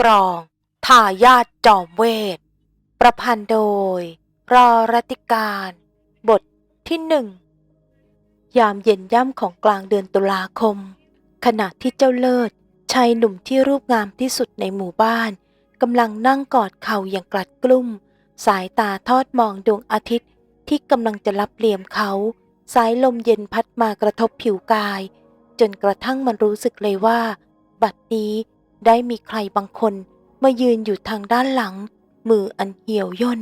กรองทายาทจอมเวท ประพันธ์โดย รอรติการ บทที่หนึ่ง ยามเย็นย่ำของกลางเดือนตุลาคม ขณะที่เจ้าเลิศชายหนุ่มที่รูปงามที่สุดในหมู่บ้านกำลังนั่งกอดเข่าอย่างกลัดกลุ้ม สายตาทอดมองดวงอาทิตย์ที่กำลังจะรับเหลี่ยมเขา สายลมเย็นพัดมากระทบผิวกาย จนกระทั่งมันรู้สึกเลยว่า บัดนี้ ได้มีใครบางคนมายืนอยู่ทางด้านหลัง มืออันเหี่ยวย่น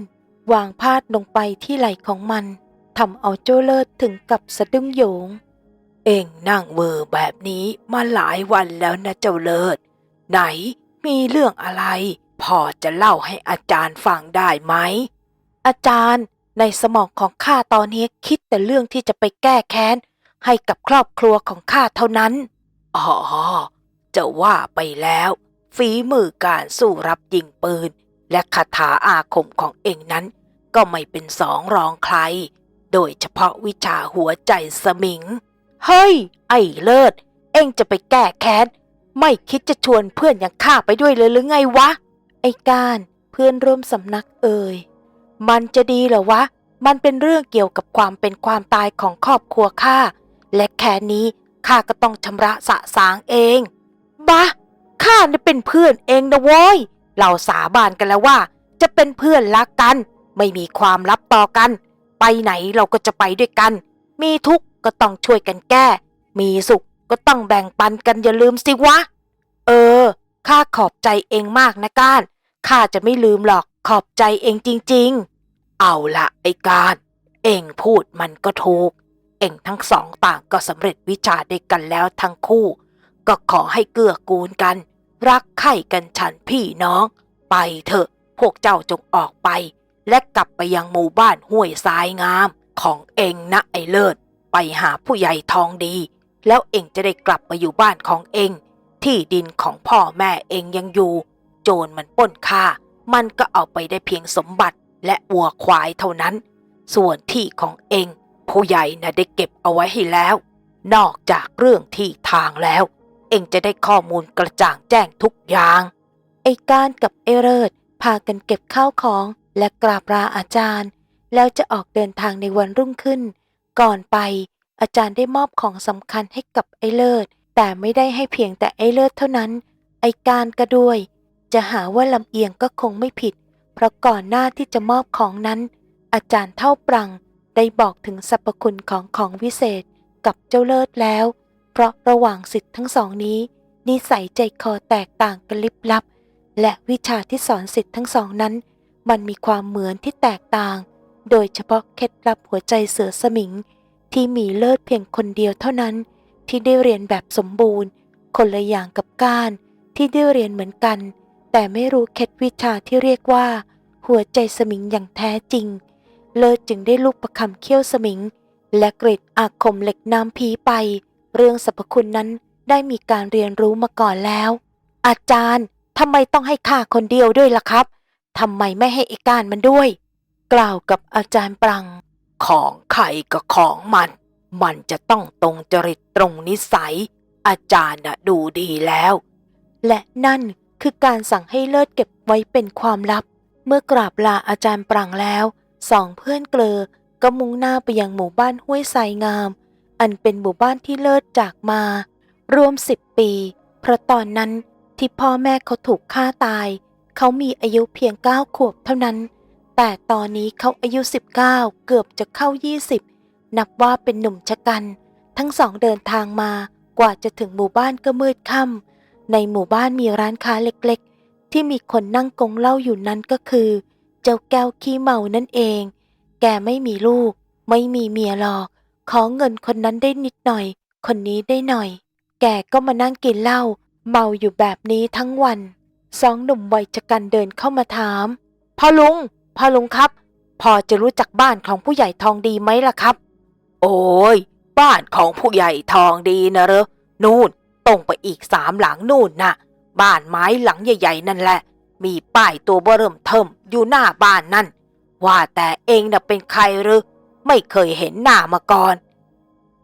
วางพาดลงไปที่ไหล่ของมันทำเอาโจ้เลิศถึงกับสะดุ้งโหยง เอ็งนั่งเวอแบบนี้มาหลายวันแล้วนะเจ้าเลิศ ไหนมีเรื่องอะไร พอจะเล่าให้อาจารย์ฟังได้ไหม อาจารย์ในสมองของข้าตอนนี้คิดแต่เรื่องที่จะไปแก้แค้น ให้กับครอบครัวของข้าเท่านั้น อ๋อ จะว่าไปแล้ว ฝีมือการสู้รับยิงปืน และคาถาอาคมของเองนั้น ก็ไม่เป็นสองรองใคร โดยเฉพาะวิชาหัวใจสมิง เฮ้ย ไอ้เลิศ เองจะไปแก้แค้น ไม่คิดจะชวนเพื่อนอย่างข้าไปด้วยเลยหรือไงวะ ไอ้การเพื่อนร่วมสำนักเอ่ย มันจะดีเหรอวะ มันเป็นเรื่องเกี่ยวกับความเป็นความตายของครอบครัวข้า และแค่นี้ข้าก็ต้องชำระสะสางเอง บะข้าเนี่ยเป็นเพื่อนเองนะโว้ย เราสาบานกันแล้วว่า จะเป็นเพื่อนรักกัน ไม่มีความลับต่อกัน ไปไหนเราก็จะไปด้วยกัน มีทุกข์ก็ต้องช่วยกันแก้ มีสุขก็ต้องแบ่งปันกันอย่าลืมสิวะ เออ ข้าขอบใจเองมากนะก้าน ข้าจะไม่ลืมหรอกขอบใจเองจริง ๆ เอาละไอ้การ เองพูดมันก็ถูก เองทั้งสองต่างก็สำเร็จวิชาด้วยกันแล้วทั้งคู่ ก็ขอให้เกื้อกูลกัน รักใคร่กันฉันพี่น้อง ไปเถอะ พวกเจ้าจงออกไป และกลับไปยังหมู่บ้านห้วยทรายงาม ของเองนะไอเลิศ ไปหาผู้ใหญ่ทองดี แล้วเองจะได้กลับมาอยู่บ้านของเอง ที่ดินของพ่อแม่เองยังอยู่ โจรมันป้นค่า มันก็เอาไปได้เพียงสมบัติและวัวควายเท่านั้น ส่วนที่ของเอง ผู้ใหญ่น่ะได้เก็บเอาไว้ให้แล้ว นอกจากเรื่องที่ทางแล้ว เองจะได้ข้อมูลกระจ่างแจ้งทุกอย่าง ไอ้การกับไอ้เริดพากันเก็บข้าวของและกราบลาอาจารย์ แล้วจะออกเดินทางในวันรุ่งขึ้น ก่อนไปอาจารย์ได้มอบของสำคัญให้กับไอ้เลิศ แต่ไม่ได้ให้เพียงแต่ไอ้เลิศเท่านั้น ไอ้การก็ด้วย จะหาว่าลำเอียงก็คงไม่ผิด เพราะก่อนหน้าที่จะมอบของนั้น อาจารย์เท่าปรังได้บอกถึงสรรพคุณของของวิเศษกับเจ้าเลิศแล้ว เพราะระหว่างสิทธิ์ทั้งสองนี้ นิสัยใจคอแตกต่างกันลิบลับ และวิชาที่สอนสิทธิ์ทั้งสองนั้น มันมีความเหมือนที่แตกต่าง โดยเฉพาะเคล็ดลับหัวใจเสือสมิง ที่มีเลิศเพียงคนเดียวเท่านั้น ที่ได้เรียนแบบสมบูรณ์ คนละอย่างกับก้านที่ได้เรียนเหมือนกัน แต่ไม่รู้เคล็ดวิชาที่เรียกว่า หัวใจสมิงอย่างแท้จริง เลิศจึงได้ลูกประคำเขี้ยวสมิง และเกรดอาคมเหล็กน้ำพีไป เรื่องสรรพคุณนั้นได้มีการเรียนรู้มาก่อนแล้ว อาจารย์ทำไมต้องให้ข้าคนเดียวด้วยล่ะครับทำไมไม่ให้ไอ้การมันด้วย กล่าวกับอาจารย์ปรัง ของใครก็ของมัน มันจะต้องตรงจริตตรงนิสัย อาจารย์น่ะดูดีแล้ว และนั่นคือการสั่งให้เลิศเก็บไว้เป็นความลับ เมื่อกราบลาอาจารย์ปรังแล้ว สองเพื่อนเกลอก็มุ่งหน้าไปยังหมู่บ้านห้วยทรายงาม อันเป็นหมู่บ้านที่เลิศจากมา รวมสิบปี เพราะตอนนั้นที่พ่อแม่เขาถูกฆ่าตาย เขามีอายุเพียงเก้าขวบเท่านั้น แต่ตอนนี้เขาอายุ 19 เกือบจะเข้า 20 นับว่าเป็นหนุ่มชะกัน ทั้งสองเดินทางมากว่าจะถึงหมู่บ้านก็มืดค่ำในหมู่บ้านมีร้านค้าเล็กๆ ที่มีคนนั่งกงเหล้าอยู่นั้นก็คือ เจ้าแก้วขี้เมานั่นเอง แกไม่มีลูก ไม่มีเมียหรอก ขอเงินคนนั้นได้นิดหน่อย คนนี้ได้หน่อย แกก็มานั่งกินเหล้าเมาอยู่แบบนี้ทั้งวัน สองหนุ่มวัยชะกันเดินเข้ามาถาม พ่อลุง พ่อลุงครับ พอจะรู้จักบ้านของผู้ใหญ่ทองดีไหมล่ะครับ โอ้ย บ้านของผู้ใหญ่ทองดีนะเหรอ นู่นตรงไปอีกสามหลังนู่นน่ะ บ้านไม้หลังใหญ่ ๆ นั่นแหละ มีป้ายตัวเบอเริ่มเทิมอยู่หน้าบ้านนั่น ว่าแต่เองน่ะเป็นใครหรือ ไม่เคยเห็นหน้ามาก่อน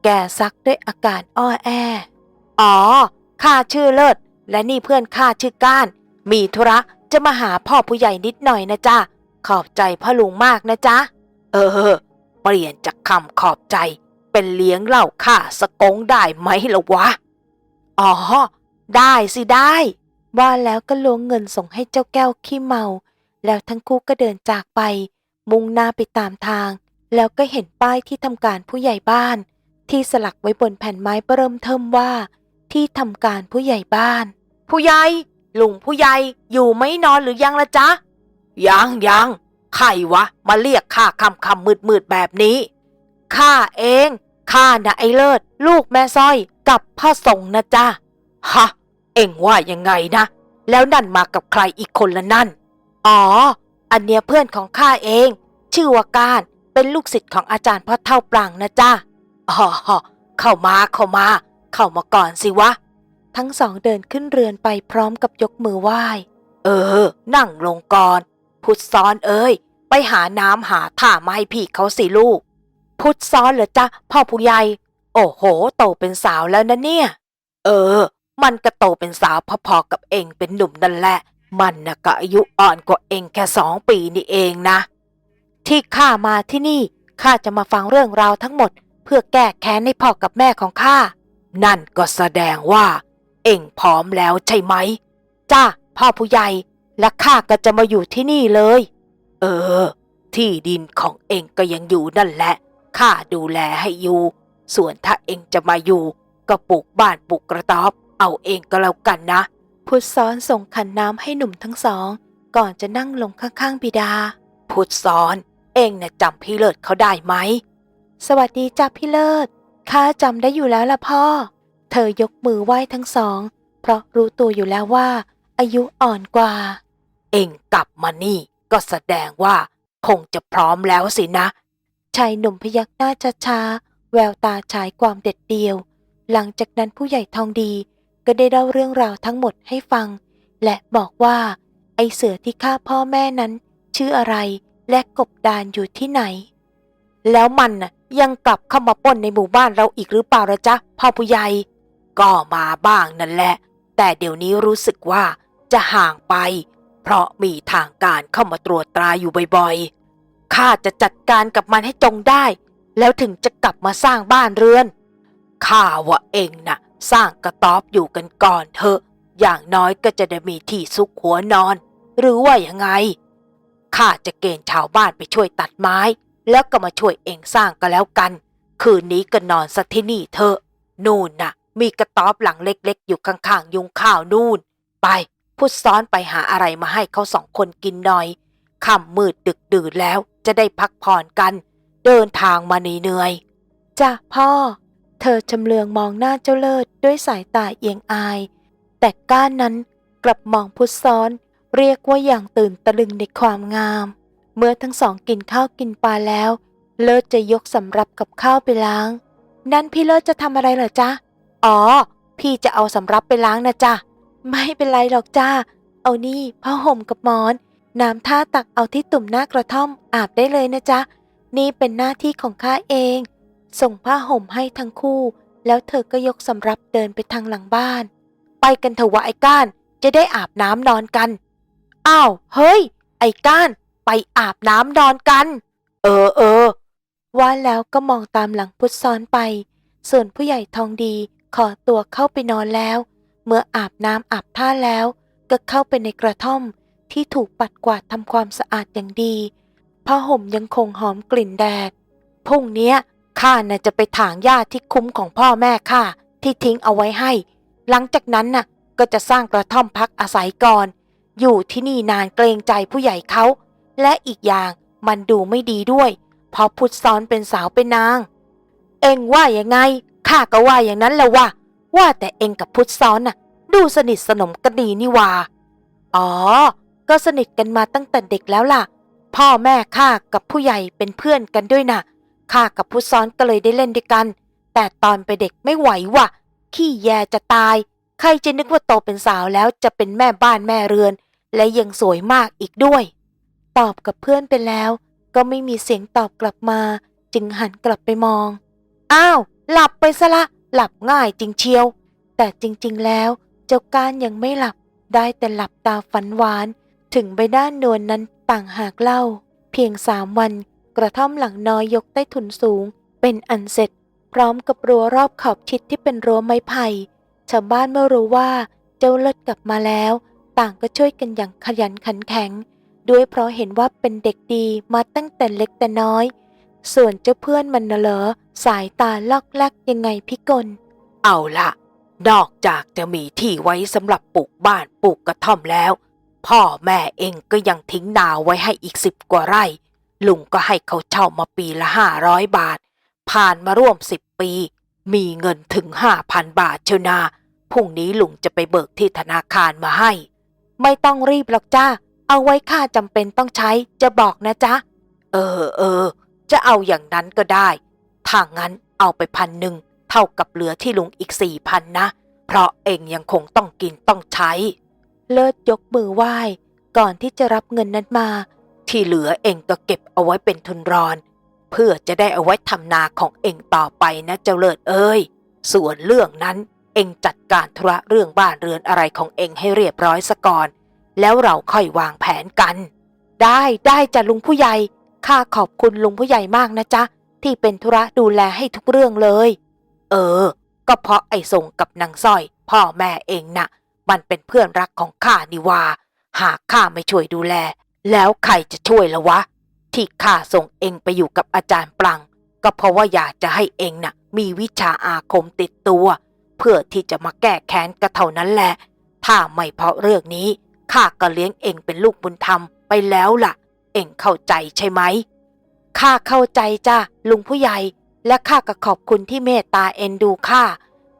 แกซักด้วยอาการอ้อแอ อ๋อ ข้าชื่อเลิศ และนี่เพื่อนข้าชื่อก้าน มีธุระจะมาหาพ่อผู้ใหญ่นิดหน่อยนะจ๊ะ ขอบใจพ่อลุงมากนะจ๊ะ เออ เปลี่ยนจากคำขอบใจ เป็นเลี้ยงเหล่าข้าสกงได้ไหมล่ะวะ อ๋อ ได้สิได้ว่าแล้วก็ล้วงเงินส่งให้เจ้าแก้วขี้เมา แล้วทั้งคู่ก็เดินจากไป มุ่งหน้าไปตามทาง แล้วก็เห็นป้ายที่ทำการผู้ใหญ่บ้าน ที่สลักไว้บนแผ่นไม้เริ่มเทิมว่า ที่ทำการผู้ใหญ่บ้าน ผู้ใหญ่ลุงผู้ใหญ่อยู่ไม่นอนหรือยังละจ๊ะยังยังใครวะ มาเรียกข้าคำคำมืดมืดแบบนี้ข้าเองข้านะไอ้เลิศ ลูกแม่สร้อยกับพ่อส่งนะจ๊ะฮะเอ็งว่ายังไงนะ แล้วนั่นมากับใครอีกคนละนั่น อ๋อ อันเนี้ยเพื่อนของข้าเอง ชื่อว่าการ เป็นลูกศิษย์ของอาจารย์พ่อเท่าปรังนะจ๊ะอ๋อเข้ามาเข้ามา เข้ามาก่อนสิวะ ทั้งสองเดินขึ้นเรือนไปพร้อมกับยกมือไหว้ เออ นั่งลงก่อนพุทธซ้อนเอ้ย ไปหาน้ำหาท่ามาให้พี่เขาสิลูก พุทธซ้อนเหรอจ๊ะพ่อผู้ใหญ่ โอ้โห โตเป็นสาวแล้วนะเนี่ย เออ มันก็โตเป็นสาวพอๆกับเองเป็นหนุ่มนั่นแหละ มันน่ะก็อายุอ่อนกว่าเองแค่สองปีนี่เองนะ ที่ข้ามาที่นี่ข้าจะมาฟังเรื่องราวทั้งหมด เพื่อแก้แค้นให้พ่อกับแม่ของข้า นั่นก็แสดงว่า เองพร้อมแล้วใช่ไหม จ้าพ่อผู้ใหญ่ และข้าก็จะมาอยู่ที่นี่เลย เออ ที่ดินของเองก็ยังอยู่นั่นแหละ ข้าดูแลให้อยู่ ส่วนถ้าเองจะมาอยู่ ก็ปลูกบ้านปลูกกระต๊อบ เอาเองก็แล้วกันนะ พุทธซ้อนส่งขันน้ำให้หนุ่มทั้งสอง ก่อนจะนั่งลงข้างๆบิดา พุทธซ้อน เองน่ะจำพี่เลิศเขาได้ไหม สวัสดีจ้าพี่เลิศข้าจำได้อยู่แล้วล่ะพ่อ เธอยกมือไหว้ทั้งสอง เพราะรู้ตัวอยู่แล้วว่า อายุอ่อนกว่า เองกลับมานี่ ก็แสดงว่า คงจะพร้อมแล้วสินะ ชายหนุ่มพยักหน้าช้าๆแววตาฉายความเด็ดเดียว หลังจากนั้นผู้ใหญ่ทองดีก็ได้เล่าเรื่องราวทั้งหมดให้ฟัง และบอกว่า ไอเสือที่ฆ่าพ่อแม่นั้น ชื่ออะไร และกบดานอยู่ที่ไหน แล้วมันน่ะยังกลับเข้ามาป้นในหมู่บ้านเราอีกหรือเปล่าละจ๊ะพ่อผู้ใหญ่ ก็มาบ้างนั่นแหละ แต่เดี๋ยวนี้รู้สึกว่าจะห่างไป เพราะมีทางการเข้ามาตรวจตราอยู่บ่อยๆ ข้าจะจัดการกับมันให้จงได้ แล้วถึงจะกลับมาสร้างบ้านเรือน ข้าว่าเองน่ะ สร้างกระต๊อบอยู่กันก่อนเถอะ อย่างน้อยก็จะได้มีที่ซุกหัวนอน หรือว่ายังไง ข้าจะเกณฑ์ชาวบ้านไปช่วยตัดไม้ แล้วก็มาช่วยเองสร้างก็แล้วกัน คืนนี้ก็นอนสักที่นี่เถอะนู่นน่ะ มีกระต๊อบหลังเล็กๆ อยู่ข้างๆยุงข้าวนู่น ไปพุทซ้อนไปหาอะไรมาให้เขาสองคนกินหน่อยค่ำมืดดึกดื่นแล้วจะได้พักผ่อนกัน เดินทางมาเหนื่อยจ้ะพ่อ เธอชำเลืองมองหน้าเจ้าเลิศด้วยสายตาเอียงอาย แต่ก้านนั้นกลับมองพุทซ้อน เรียกว่าอย่างตื่นตะลึงในความงาม เมื่อทั้งสองกินข้าวกินปลาแล้ว เลิศจะยกสำรับกับข้าวไปล้าง นั่นพี่เลิศจะทำอะไรเหรอจ๊ะ อ๋อ พี่จะเอาสำรับไปล้างนะจ๊ะ ไม่เป็นไรหรอกจ้า เอานี่ผ้าห่มกับหมอน น้ำท่าตักเอาที่ตุ่มหน้ากระท่อมอาบได้เลยนะจ๊ะ นี่เป็นหน้าที่ของข้าเอง ส่งผ้าห่มให้ทั้งคู่ แล้วเธอก็ยกสำรับเดินไปทางหลังบ้าน ไปกันเถอะวะไอ้ก้าน จะได้อาบน้ำนอนกัน อ้าว เฮ้ย ไอ้ก้าน ไปอาบน้ำนอนกัน เออเออ ว่าแล้วก็มองตามหลังพุทธซ้อนไป ส่วนผู้ใหญ่ทองดีขอตัวเข้าไปนอนแล้ว เมื่ออาบน้ำอาบท่าแล้ว ก็เข้าไปในกระท่อมที่ถูกปัดกวาดทำความสะอาดอย่างดีผ้าห่มยังคงหอมกลิ่นแดดพรุ่งนี้ข้าน่ะจะไปถางหญ้าที่คุ้มของพ่อแม่ข้าที่ทิ้งเอาไว้ให้ หลังจากนั้นน่ะก็จะสร้างกระท่อมพักอาศัยก่อน อยู่ที่นี่นานเกรงใจผู้ใหญ่เขาและอีกอย่างมันดูไม่ดีด้วย เพราะพุทธซ้อนเป็นสาวเป็นนาง เอ็งว่ายังไงข้าก็ว่าอย่างนั้นแหละว่า ว่าแต่เอ็งกับพุทธซ้อนน่ะ ดูสนิทสนมกันดีนี่ว่าอ๋อ ก็สนิทกันมาตั้งแต่เด็กแล้วล่ะ พ่อแม่ข้ากับผู้ใหญ่เป็นเพื่อนกันด้วยน่ะข้ากับพุทธซ้อนก็เลยได้เล่นด้วยกัน แต่ตอนไปนเด็กไม่ไหวว่ะขี้แยจะตาย ใครจะนึกว่าโตเป็นสาวแล้วจะเป็นแม่บ้านแม่เรือน และยังสวยมากอีกด้วย ตอบกับเพื่อนไปแล้ว ก็ไม่มีเสียงตอบกลับมา จึงหันกลับไปมอง อ้าว หลับไปซะละ หลับง่ายจริงเชียว แต่จริงๆแล้ว เจ้าก้านยังไม่หลับ ได้แต่หลับตาฝันหวาน ถึงใบด้านนวลนนั้นต่างหากเล่า เพียงสามวันกระท่อมหลังน้อยยกใต้ถุนสูง เป็นอันเสร็จ พร้อมกับรั้วรอบขอบชิดที่เป็นรั้วไม้ไผ่ชาวบ้านเมื่อรู้ว่าเจ้าเลิศกลับมาแล้ว ต่างก็ช่วยกันอย่างขยันขันแข็ง ด้วยเพราะเห็นว่าเป็นเด็กดีมาตั้งแต่เล็กแต่น้อย ส่วนเจ้าเพื่อนมันน่ะเหรอสายตาลอกแลกยังไงพี่กล เอาละนอกจากจะมีที่ไว้สำหรับปลูกบ้านปลูกกระท่อมแล้ว พ่อแม่เองก็ยังทิ้งนาไว้ให้อีกสิบกว่าไร่ ลุงก็ให้เขาเช่ามาปีละห้าร้อยบาท ผ่านมาร่วมสิบปี มีเงินถึงห้าพันบาทเชนาพรุ่งนี้ลุงจะไปเบิกที่ธนาคารมาให้ ไม่ต้องรีบหรอกจ้า เอาไว้ค่าจำเป็นต้องใช้จะบอกนะจ๊ะ เออเออ จะเอาอย่างนั้นก็ได้ ถ้างั้นเอาไปพันหนึ่งเท่ากับเหลือที่ลุงอีกสี่พันนะ เพราะเองยังคงต้องกินต้องใช้ เลิศยกมือไหว้ ก่อนที่จะรับเงินนั้นมา ที่เหลือเองก็เก็บเอาไว้เป็นทุนรอน เพื่อจะได้เอาไว้ทำนาของเองต่อไปนะเจ้าเลิศเอ้ย ส่วนเรื่องนั้น เองจัดการธุระเรื่องบ้านเรือนอะไรของเองให้เรียบร้อยซะก่อน แล้วเราค่อยวางแผนกัน ได้ได้จ้ะลุงผู้ใหญ่ข้าขอบคุณลุงผู้ใหญ่มากนะจ๊ะ ที่เป็นธุระดูแลให้ทุกเรื่องเลย เออ ก็เพราะไอ้ส่งกับนางสร้อย พ่อแม่เองน่ะ มันเป็นเพื่อนรักของข้านี่วาหากข้าไม่ช่วยดูแล แล้วใครจะช่วยละวะ ที่ข้าส่งเองไปอยู่กับอาจารย์ปลัง ก็เพราะว่าอยากจะให้เองน่ะ มีวิชาอาคมติดตัว เพื่อที่จะมาแก้แค้นก็เท่านั้นแหละ ถ้าไม่เพราะเรื่องนี้ข้าก็เลี้ยงเองเป็นลูกบุญธรรมไปแล้วล่ะ เองเข้าใจใช่ไหมข้าเข้าใจจ้ะลุงผู้ใหญ่ และข้าก็ขอบคุณที่เมตตาเอ็นดูข้า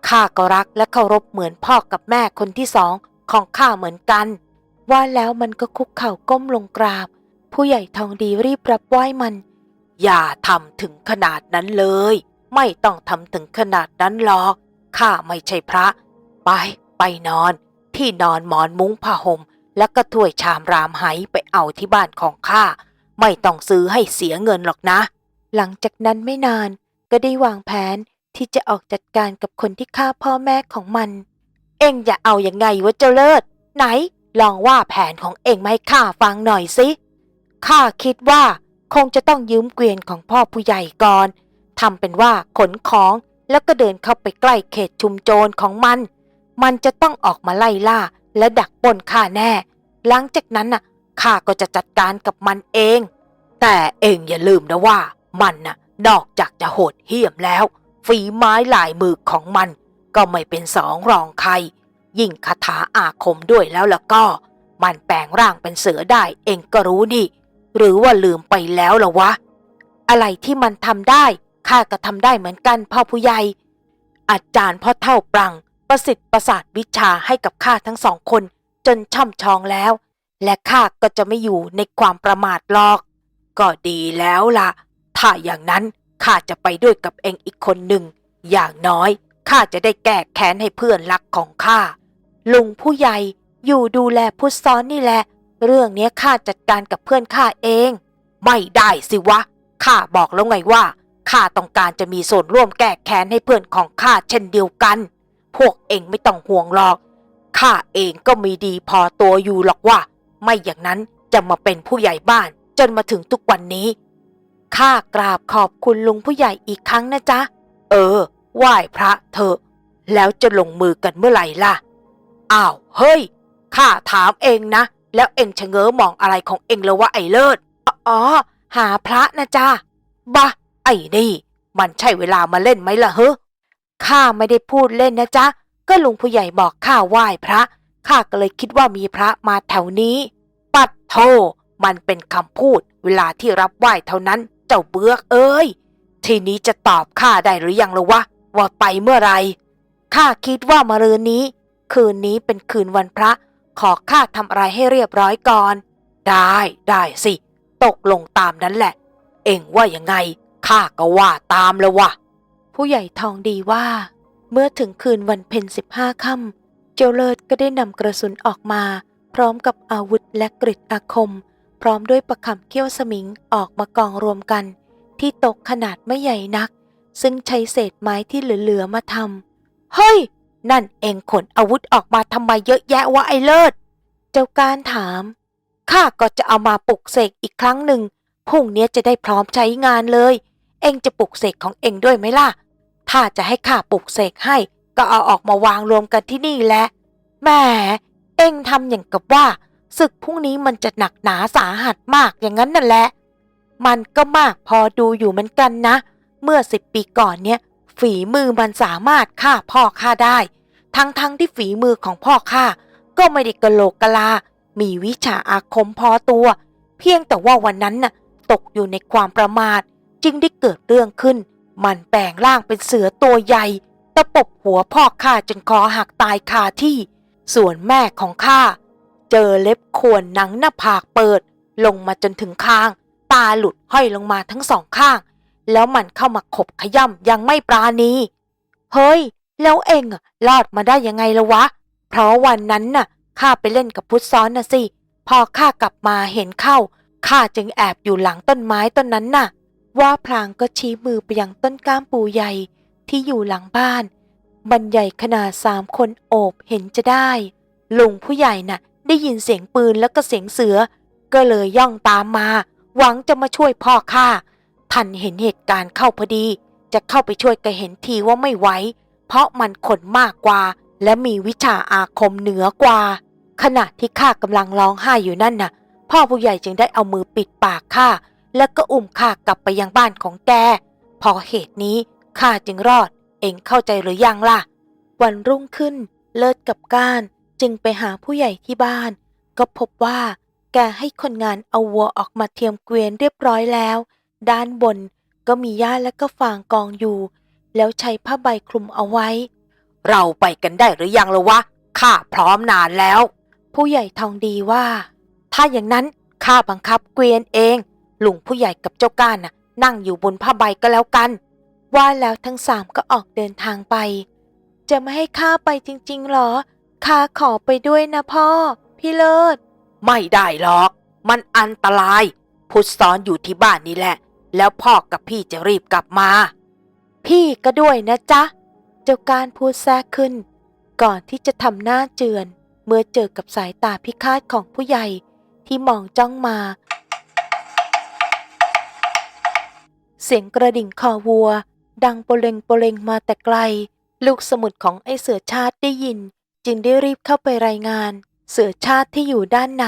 ข้าก็รักและเคารพเหมือนพ่อกับแม่คนที่สองของข้าเหมือนกัน ว่าแล้วมันก็คุกเข่าก้มลงกราบ ผู้ใหญ่ทองดีรีบรับไหว้มัน อย่าทำถึงขนาดนั้นเลย ไม่ต้องทำถึงขนาดนั้นหรอก ข้าไม่ใช่พระ ไป ไปนอน ที่นอนหมอนมุ้งผ้าห่มแล้วก็ถ้วยชามรามไหไปเอาที่บ้านของข้า ไม่ต้องซื้อให้เสียเงินหรอกนะ หลังจากนั้นไม่นานก็ได้วางแผนที่จะออกจัดการกับคนที่ฆ่าพ่อแม่ของมัน เอ็งอย่าเอาอย่างไงวะเจ้าเลิศ ไหน ลองว่าแผนของเอ็งมาให้ข้าฟังหน่อยสิข้าคิดว่าคงจะต้องยืมเกวียนของพ่อผู้ใหญ่ก่อนทำเป็นว่าขนของ แล้วก็เดินเข้าไปใกล้เขตชุมโจรของมัน มันจะต้องออกมาไล่ล่าและดักปล้นข้าแน่ หลังจากนั้นน่ะข้าก็จะจัดการกับมันเอง แต่เอ็งอย่าลืมนะว่า มันน่ะนอกจากจะโหดเหี้ยมแล้ว ฝีไม้ลายมือของมัน ก็ไม่เป็นสองรองใคร ยิ่งคาถาอาคมด้วยแล้วล่ะก็ มันแปลงร่างเป็นเสือได้เอ็งก็รู้นี่ หรือว่าลืมไปแล้วล่ะวะ อะไรที่มันทำได้ ข้าก็ทำได้เหมือนกันพ่อผู้ใหญ่ อาจารย์พ่อเท่าปรัง ประสิทธิ์ประสาทวิชาให้กับข้าทั้งสองคน จนช่ำชองแล้ว และข้าก็จะไม่อยู่ในความประมาทหรอก ก็ดีแล้วล่ะ ถ้าอย่างนั้นข้าจะไปด้วยกับเองอีกคนหนึ่ง อย่างน้อยข้าจะได้แก้แค้นให้เพื่อนรักของข้าลุงผู้ใหญ่อยู่ดูแลพุทซ้อนนี่แหละ เรื่องนี้ข้าจัดการกับเพื่อนข้าเอง ไม่ได้สิวะข้าบอกแล้วไงว่า ข้าต้องการจะมีส่วนร่วมแก้แค้นให้เพื่อนของข้าเช่นเดียวกัน พวกเองไม่ต้องห่วงหรอก ข้าเองก็มีดีพอตัวอยู่หรอกว่า ไม่อย่างนั้นจะมาเป็นผู้ใหญ่บ้าน จนมาถึงทุกวันนี้ ข้ากราบขอบคุณลุงผู้ใหญ่อีกครั้งนะจ๊ะ เออ ไหว้พระเถอะ แล้วจะลงมือกันเมื่อไหร่ล่ะ อ้าว เฮ้ย ข้าถามเองนะ แล้วเองชะเง้อมองอะไรของเองแล้วว่าไอ้เลิศ อ๋อ หาพระนะจ๊ะบะ ไอ้นี่ มันใช่เวลามาเล่นไหมล่ะเฮ้ข้าไม่ได้พูดเล่นนะจ๊ะ ก็ลุงผู้ใหญ่บอกข้าไหว้พระ ข้าก็เลยคิดว่ามีพระมาแถวนี้ ปัดโท มันเป็นคำพูด เวลาที่รับไหว้เท่านั้น เจ้าเบือกเอ้ย ทีนี้จะตอบข้าได้หรือยังละวะ ว่าไปเมื่อไร ข้าคิดว่ามารืนนี้ คืนนี้เป็นคืนวันพระ ขอข้าทำอะไรให้เรียบร้อยก่อน ได้ ได้สิ ตกลงตามนั้นแหละ เอ็งว่ายังไง ข้าก็ว่าตามแล้ววะผู้ใหญ่ทองดีว่า เมื่อถึงคืนวันเพ็ญสิบห้าค่ำเจ้าเลิศก็ได้นำกระสุนออกมา พร้อมกับอาวุธและกริดอาคม พร้อมด้วยประคำเขี้ยวสมิงออกมากองรวมกัน ที่ตกขนาดไม่ใหญ่นัก ซึ่งใช้เศษไม้ที่เหลือๆมาทำเฮ้ย นั่นเองขนอาวุธออกมาทำไมเยอะแยะวะไอ้เลิศ เจ้าการถามข้าก็จะเอามาปลุกเสกอีกครั้งหนึ่งพรุ่งนี้จะได้พร้อมใช้งานเลย เองจะปลุกเสกของเองด้วยไหมล่ะ ถ้าจะให้ข้าปลุกเสกให้ ก็เอาออกมาวางรวมกันที่นี่แหละแหมเองทำอย่างกับว่าศึกพรุ่งนี้มันจะหนักหนาสาหัสมากอย่างนั้นนั่นแหละ มันก็มากพอดูอยู่เหมือนกันนะ เมื่อสิบปีก่อนเนี่ย ฝีมือมันสามารถฆ่าพ่อข้าได้ ทั้งๆทที่ฝีมือของพ่อข้าก็ไม่ได้กะโหลกกะลา มีวิชาอาคมพอตัว เพียงแต่ว่าวันนั้นน่ะตกอยู่ในความประมาท จึงได้เกิดเรื่องขึ้น มันแปลงร่างเป็นเสือตัวใหญ่ตะปบหัวพ่อข้าจนคอหักตายคาที่ ส่วนแม่ของข้าเจอเล็บขวนหนังหน้าผากเปิด ลงมาจนถึงคาง ตาหลุดห้อยลงมาทั้งสองข้าง แล้วมันเข้ามาขบขย่ำยังไม่ปราณี เฮ้ย แล้วเองรอดมาได้ยังไงละวะ เพราะวันนั้นน่ะข้าไปเล่นกับพุทธซ้อนน่ะสิ พอข้ากลับมาเห็นเข้าข้าจึงแอบอยู่หลังต้นไม้ต้นนั้นน่ะ ว่าพลางก็ชี้มือไปยังต้นก้ามปูใหญ่ที่อยู่หลังบ้านบันใหญ่ขนาดสามคนโอบเห็นจะได้ลุงผู้ใหญ่น่ะ ได้ยินเสียงปืนแล้วก็เสียงเสือ ก็เลยย่องตามมา หวังจะมาช่วยพ่อข้าทันเห็นเหตุการณ์เข้าพอดี จะเข้าไปช่วยก็เห็นทีว่าไม่ไหวเพราะมันขนมากกว่า และมีวิชาอาคมเหนือกว่า ขณะที่ข้ากำลังร้องไห้อยู่นั่นน่ะ พ่อผู้ใหญ่จึงได้เอามือปิดปากข้า แล้วก็อุ้มข้ากลับไปยังบ้านของแก พอเหตุนี้ข้าจึงรอด เองเข้าใจหรือยังล่ะ วันรุ่งขึ้น เลิศกับก้านจึงไปหาผู้ใหญ่ที่บ้าน ก็พบว่า แกให้คนงานเอาวัวออกมาเทียมเกวียนเรียบร้อยแล้ว ด้านบนก็มีหญ้าและก็ฟางกองอยู่ แล้วใช้ผ้าใบคลุมเอาไว้ เราไปกันได้หรือยังละวะข้าพร้อมนานแล้ว ผู้ใหญ่ทองดีว่า ถ้าอย่างนั้นข้าบังคับเกวียนเอง ลุงผู้ใหญ่กับเจ้าก้านน่ะ นั่งอยู่บนผ้าใบก็แล้วกัน ว่าแล้วทั้งสามก็ออกเดินทางไป จะไม่ให้ข้าไปจริงๆหรอข้าขอไปด้วยนะพ่อ พี่เลิศ ไม่ได้หรอก มันอันตราย พุทธซ้อนอยู่ที่บ้านนี่แหละ แล้วพ่อกับพี่จะรีบกลับมา พี่ก็ด้วยนะจ๊ะ เจ้าการพูดแทรกขึ้น ก่อนที่จะทำหน้าเจือน เมื่อเจอกับสายตาพิฆาตของผู้ใหญ่ที่มองจ้องมา เสียงกระดิ่งคอวัว ดังโปเลงโปเลงมาแต่ไกล ลูกสมุดของไอเสือชาติได้ยิน จึงได้รีบเข้าไปรายงาน เสือชาติที่อยู่ด้านใน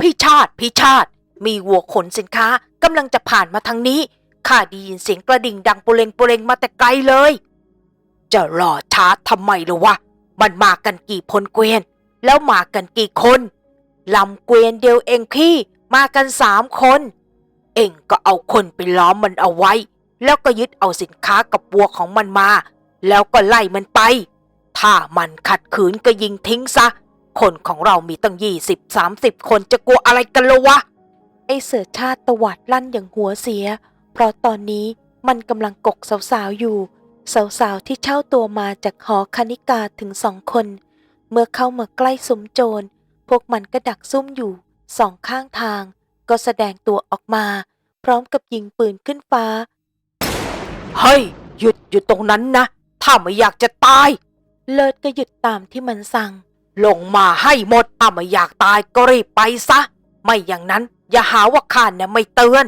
พี่ชาติพี่ชาติ มีวัวขนสินค้ากำลังจะผ่านมาทางนี้ข้าได้ยินเสียงกระดิ่งดังโปเลงโปเลงมาแต่ไกลเลย จะรอช้าทำไมล่ะวะมันมากันกี่พลเกวียน แล้วมากันกี่คนลำเกวียนเดียวเองพี่มากันสามคน เองก็เอาคนไปล้อมมันเอาไว้ แล้วก็ยึดเอาสินค้ากับวัวของมันมา แล้วก็ไล่มันไป ถ้ามันขัดขืนก็ยิงทิ้งซะ คนของเรามีตั้งยี่สิบสามสิบคนจะกลัวอะไรกันละวะ ไอเสือชาติตวัดลั่นอย่างหัวเสีย เพราะตอนนี้มันกำลังกกสาวๆอยู่ สาวๆที่เช่าตัวมาจากหอคณิกาถึงสองคน เมื่อเข้ามาใกล้สมโจร พวกมันก็ดักซุ่มอยู่สองข้างทาง ก็แสดงตัวออกมา พร้อมกับยิงปืนขึ้นฟ้า เฮ้ย หยุดอยู่ตรงนั้นนะ ถ้าไม่อยากจะตาย เลิศก็หยุดตามที่มันสั่ง ลงมาให้หมดถ้าไม่อยากตายก็รีบไปซะ ไม่อย่างนั้นอย่าหาว่าข้าเนี่ยไม่เตือน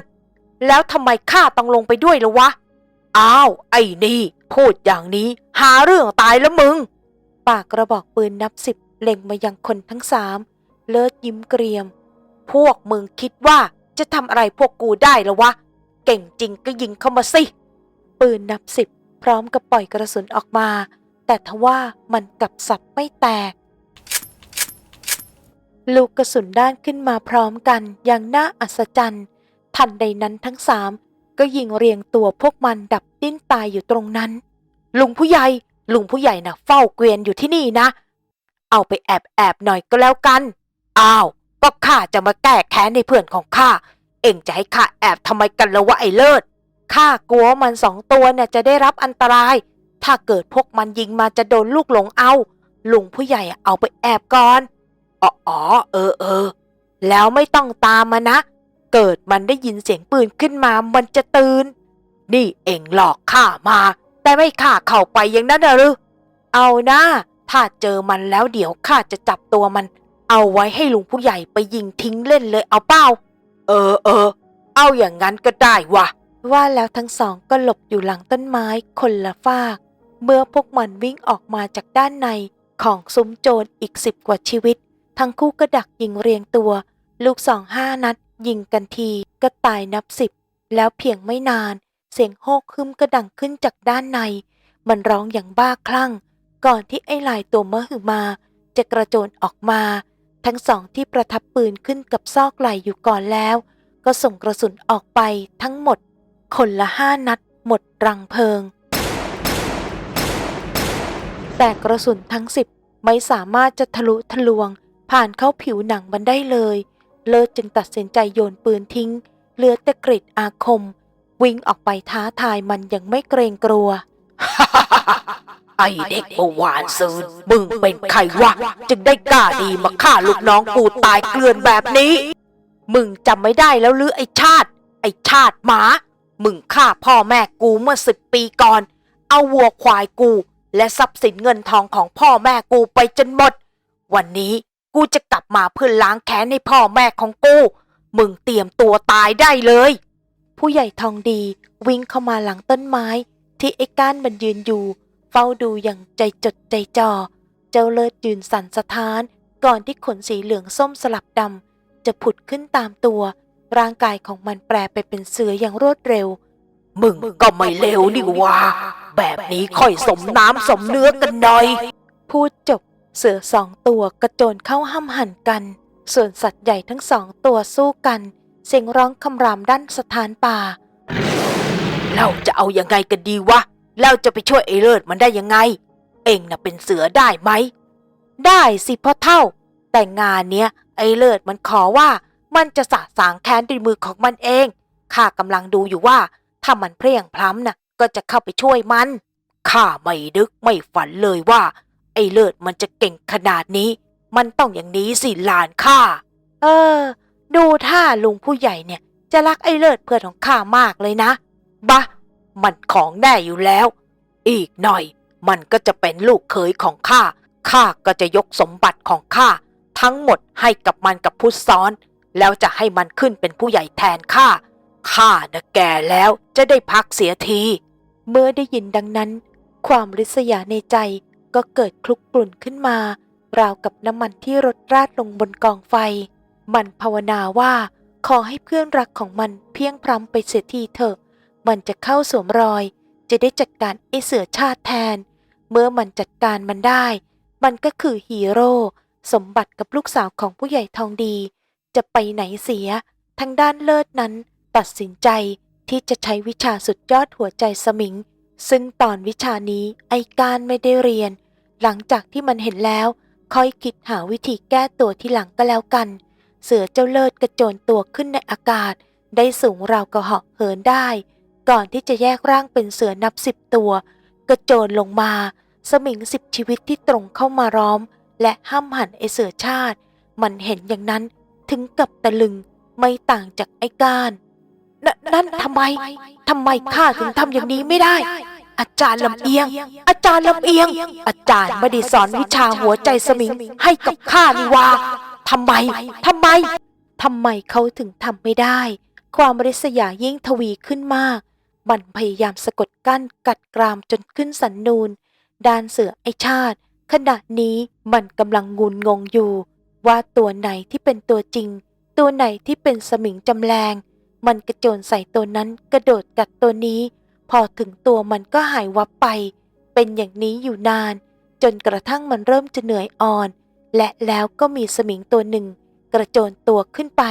แล้วทำไมข้าต้องลงไปด้วยละวะ อ้าว ไอ้นี่ พูดอย่างนี้หาเรื่องตายแล้วมึง ปากกระบอกปืนนับสิบเล็งมายังคนทั้งสาม เลิศยิ้มเกรียม พวกมึงคิดว่าจะทำอะไรพวกกูได้ละวะ เก่งจริงก็ยิงเข้ามาสิ ปืนนับสิบพร้อมกับปล่อยกระสุนออกมา แต่ทว่ามันกลับสับไม่แตก ลูกกระสุนด้านขึ้นมาพร้อมกันอย่างน่าอัศจรรย์ ทันใดนั้นทั้งสามก็ยิงเรียงตัวพวกมันดับดิ้นตายอยู่ตรงนั้น ลุงผู้ใหญ่ ลุงผู้ใหญ่นะเฝ้าเกวียนอยู่ที่นี่นะ เอาไปแอบแอบหน่อยก็แล้วกัน อ้าว ก็ข้าจะมาแก้แค้นในเพื่อนของข้า เองจะให้ข้าแอบทำไมกันละวะไอ้เลิศ ข้ากลัวมันสองตัวเนี่ยจะได้รับอันตราย ถ้าเกิดพวกมันยิงมาจะโดนลูกหลงเอา ลุงผู้ใหญ่เอาไปแอบก่อน อ๋ออเออเออ แล้วไม่ต้องตามมานะ เกิดมันได้ยินเสียงปืนขึ้นมามันจะตื่น นี่เองหลอกข้ามา แต่ไม่ข้าเข้าไปอย่างนั้นหรือ เอานะถ้าเจอมันแล้วเดี๋ยวข้าจะจับตัวมัน เอาไว้ให้ลุงผู้ใหญ่ไปยิงทิ้งเล่นเลยเอาเป้า เออเออ เอาอย่างนั้นก็ได้วะว่าแล้วทั้งสองก็หลบอยู่หลังต้นไม้คนละฝาก เมื่อพวกมันวิ่งออกมาจากด้านในของซุ้มโจรอีกสิบกว่าชีวิต ทั้งคู่ก็ดักยิงเรียงตัว ลูกสองห้านัด ยิงกันทีก็ตายนับสิบ แล้วเพียงไม่นาน เสียงโฮกฮึมก็ดังขึ้นจากด้านใน มันร้องอย่างบ้าคลั่ง ก่อนที่ไอ้ลายตัวมะหือมา จะกระโจนออกมา ทั้งสองที่ประทับปืนขึ้นกับซอกไหลอยู่ก่อนแล้ว ก็ส่งกระสุนออกไปทั้งหมด คนละห้านัดหมดรังเพลิง แต่กระสุนทั้งสิบไม่สามารถจะทะลุทะลวง ผ่านเข้าผิวหนังมันได้เลย เลิศจึงตัดสินใจโยนปืนทิ้ง เหลือแต่กริดอาคม วิ่งออกไปท้าทายมันอย่างไม่เกรงกลัว ไอเด็กเมื่อวานซืนมึงเป็นใครวะ จึงได้กล้าดีมาฆ่าลูกน้องกูตายเกลื่อนแบบนี้ มึงจำไม่ได้แล้วหรือไอชาติ ไอชาติหมา มึงฆ่าพ่อแม่กูเมื่อสิบปีก่อน เอาวัวควายกู และทรัพย์สินเงินทองของพ่อแม่กูไปจนหมด วันนี้กูจะกลับมาเพื่อล้างแค้นให้พ่อแม่ของกู มึงเตรียมตัวตายได้เลย ผู้ใหญ่ทองดีวิ่งเข้ามาหลังต้นไม้ที่ไอ้ก้านมันยืนอยู่ เฝ้าดูอย่างใจจดใจจ่อ เจ้าเลิศยืนสั่นสะท้าน ก่อนที่ขนสีเหลืองส้มสลับดำจะผุดขึ้นตามตัว ร่างกายของมันแปรไปเป็นเสืออย่างรวดเร็ว มึงก็ไม่เลวนี่หว่า แบบนี้ค่อยสมน้ำสมเนื้อกันหน่อย พูดจบเสือสองตัวกระโจนเข้าห้ำหั่นกัน ส่วนสัตว์ใหญ่ทั้งสองตัวสู้กัน เสียงร้องคำรามด้านสถานป่า เราจะเอายังไงกันดีวะ เราจะไปช่วยไอ้เลิศมันได้ยังไง เองน่ะเป็นเสือได้ไหม ได้สิพ่อเท่า แต่งานเนี้ยไอ้เลิศมันขอว่ามันจะสะสางแค้นด้วยมือของมันเอง ข้ากำลังดูอยู่ว่า ถ้ามันเพลียงพล้ำน่ะ ก็จะเข้าไปช่วยมัน ข้าไม่นึกไม่ฝันเลยว่า ไอ้เลิศมันจะเก่งขนาดนี้ มันต้องอย่างนี้สิหลานข้า เออ ดูท่าลุงผู้ใหญ่เนี่ย จะรักไอ้เลิศเพื่อนของข้ามากเลยนะ บะ มันของแน่อยู่แล้ว อีกหน่อย มันก็จะเป็นลูกเขยของข้า ข้าก็จะยกสมบัติของข้า ทั้งหมดให้กับมันกับพุทธซ้อน แล้วจะให้มันขึ้นเป็นผู้ใหญ่แทนข้า ข้าน่ะแก่แล้วจะได้พักเสียที เมื่อได้ยินดังนั้น ความริษยาในใจก็เกิดคลุกกลุ่นขึ้นมา ราวกับน้ำมันที่รดราดลงบนกองไฟ มันภาวนาว่าขอให้เพื่อนรักของมันเพียงพร้ำไปเสียทีเถอะ มันจะเข้าสวมรอย จะได้จัดการไอเสือชาติแทน เมื่อมันจัดการมันได้ มันก็คือฮีโร่สมบัติกับลูกสาวของผู้ใหญ่ทองดี จะไปไหนเสีย ทางด้านเลิศนั้น ตัดสินใจที่จะใช้วิชาสุดยอดหัวใจสมิง ซึ่งตอนวิชานี้ไอการไม่ได้เรียน หลังจากที่มันเห็นแล้ว ค่อยคิดหาวิธีแก้ตัวที่หลังก็แล้วกัน เสือเจ้าเลิศกระโจนตัวขึ้นในอากาศ ได้สูงราวกระเหาะเหินได้ ก่อนที่จะแยกร่างเป็นเสือนับสิบตัวกระโจนลงมา สมิงสิบชีวิตที่ตรงเข้ามาร้อม และห้ามหันไอเสือชาติ มันเห็นอย่างนั้นถึงกับตะลึงไม่ต่างจากไอ้ก้านนนั่นทำไมทำไมข้าถึงทำอย่างนี้ไม่ได้ อาจารย์ลำเอียง อาจารย์ลำเอียง อาจารย์ไม่ได้สอนวิชาหัวใจสมิงให้กับข้านี่วาทำไมทำไมทำไมเขาถึงทำไม่ได้ ความริษยายิ่งทวีขึ้นมาก มันพยายามสะกดกั้นกัดกรามจนขึ้นสันนูนด้านเสือไอชาติ ขณะนี้มันกำลังงุนงงอยู่ ว่าตัวไหนที่เป็นตัวจริง ตัวไหนที่เป็นสมิงจำแรง มันกระโจนใส่ตัวนั้นกระโดดกัดตัวนี้ พอถึงตัวมันก็หายวับไป เป็นอย่างนี้อยู่นาน จนกระทั่งมันเริ่มจะเหนื่อยอ่อน และแล้วก็มีสมิงตัวหนึ่ง กระโจนตัวขึ้นไป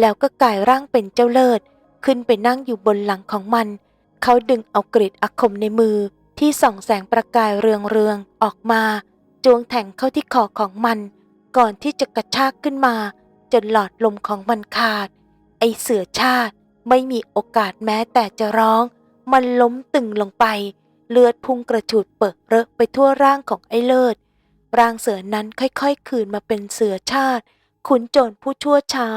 แล้วก็กลายร่างเป็นเจ้าเลิศ ขึ้นไปนั่งอยู่บนหลังของมัน เขาดึงเอากริดอาคมในมือที่ส่องแสงประกายเรืองๆออกมาจวงแทงเข้าที่คอของมัน ก่อนที่จะกระชากขึ้นมา จนหลอดลมของมันขาด ไอเสือชาติไม่มีโอกาสแม้แต่จะร้อง มันล้มตึงลงไป เลือดพุ่งกระฉูดเปิดเรอะไปทั่วร่างของไอเลิศร่างเสือนั้นค่อยๆ คืนมาเป็นเสือชาติ ขุนโจรผู้ชั่วช้า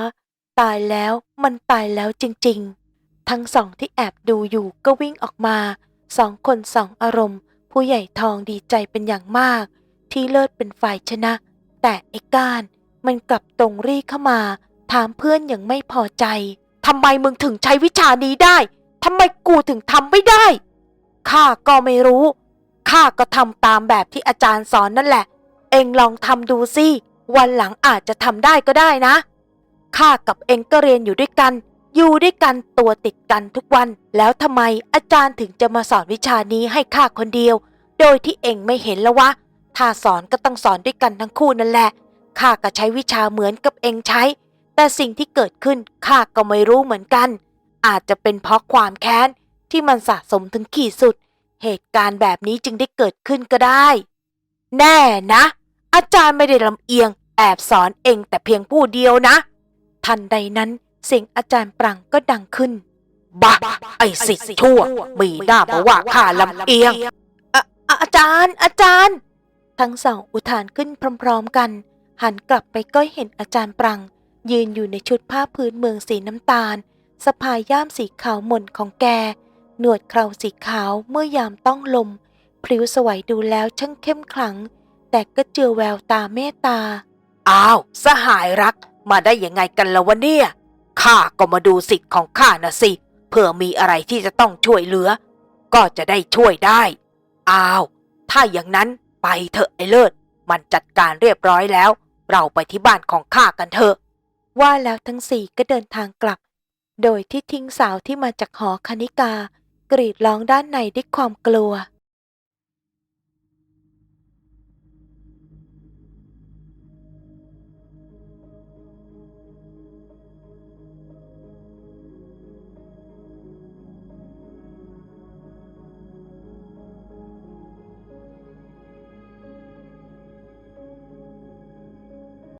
ตายแล้วมันตายแล้วจริงๆ ทั้งสองที่แอบดูอยู่ก็วิ่งออกมาสองคนสองอารมณ์ ผู้ใหญ่ทองดีใจเป็นอย่างมาก ที่เลิศเป็นฝ่ายชนะ แต่ไอ้ก้านมันกลับตรงรีเข้ามา ถามเพื่อนอย่างไม่พอใจทำไมมึงถึงใช้วิชานี้ได้ทำไมกูถึงทำไม่ได้ข้าก็ไม่รู้ข้าก็ทำตามแบบที่อาจารย์สอนนั่นแหละ เองลองทำดูสิวันหลังอาจจะทำได้ก็ได้นะ ข้ากับเองก็เรียนอยู่ด้วยกัน อยู่ด้วยกันตัวติดกันทุกวัน แล้วทำไมอาจารย์ถึงจะมาสอนวิชานี้ให้ข้าคนเดียว โดยที่เองไม่เห็นแล้ววะ ถ้าสอนก็ต้องสอนด้วยกันทั้งคู่นั่นแหละ ข้าก็ใช้วิชาเหมือนกับเองใช้ แต่สิ่งที่เกิดขึ้นข้าก็ไม่รู้เหมือนกัน อาจจะเป็นเพราะความแค้นที่มันสะสมถึงขีดสุด เหตุการณ์แบบนี้จึงได้เกิดขึ้นก็ได้ แน่นะ อาจารย์ไม่ได้ลำเอียง แอบสอนเองแต่เพียงผู้เดียวนะ ทันใดนั้นเสียงอาจารย์ปรังก็ดังขึ้นบ้าไอ้สิทธิ์ชั่ว มีหน้ามาว่าข้าลำเอียงอออาจารย์อาจารย์ ทั้งสองอุทานขึ้นพร้อมๆกัน หันกลับไปก็เห็นอาจารย์ปรัง ยืนอยู่ในชุดผ้าพื้นเมืองสีน้ำตาลสะพายย่ามสีขาวหม่นของแก หนวดเคราสีขาวเมื่อยามต้องลม พริ้วสวยดูแล้วช่างเข้มขลัง แต่ก็เจือแววตาเมตตา อ้าว สหายรัก มาได้ยังไงกันละวะเนี่ย ข้าก็มาดูสิทธิ์ของข้านะสิ เพื่อมีอะไรที่จะต้องช่วยเหลือ ก็จะได้ช่วยได้ อ้าว ถ้าอย่างนั้นไปเถอะไอ้เลิศ มันจัดการเรียบร้อยแล้ว เราไปที่บ้านของข้ากันเถอะ ว่าแล้วทั้งสี่ก็เดินทางกลับ โดยที่ทิ้งสาวที่มาจากหอคณิกากรีดร้องด้านในด้วยความกลัว